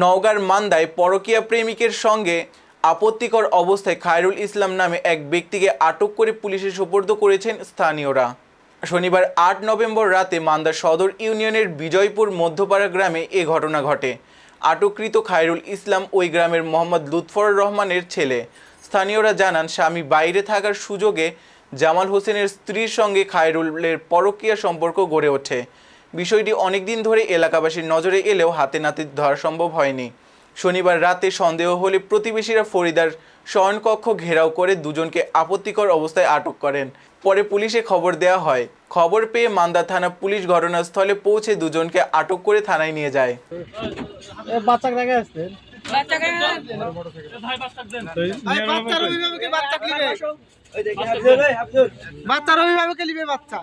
নওগাঁর মান্দায় পরকীয়া প্রেমিকের সঙ্গে আপত্তিকর অবস্থায় খায়রুল ইসলাম নামে এক ব্যক্তিকে আটক করে পুলিশে সোপর্দ করেছেন স্থানীয়রা। শনিবার আট নভেম্বর রাতে মান্দা সদর ইউনিয়নের বিজয়পুর মধ্যপাড়া গ্রামে এ ঘটনা ঘটে। আটককৃত খায়রুল ইসলাম ওই গ্রামের মোহাম্মদ লুৎফর রহমানের ছেলে। স্থানীয়রা জানান, স্বামী বাইরে থাকার সুযোগে জামাল হোসেনের স্ত্রীর সঙ্গে খায়রুলের পরকীয়া সম্পর্ক গড়ে ওঠে। বিষয়টি অনেকদিন ধরে এলাকাবাসীর নজরে এলেও হাতে নাতে ধরা সম্ভব হয়নি। শনিবার রাতে সন্দেহ হলে প্রতিবেশীরা ফরিদার শয়নকক্ষ ঘেরাও করে দুজনকে আপত্তিকর অবস্থায় আটক করেন। পরে পুলিশে খবর দেওয়া হয়। খবর পেয়ে মান্দা থানা পুলিশ ঘটনাস্থলে পৌঁছে দুজনকে আটক করে থানায় নিয়ে যায়। বাচ্চা।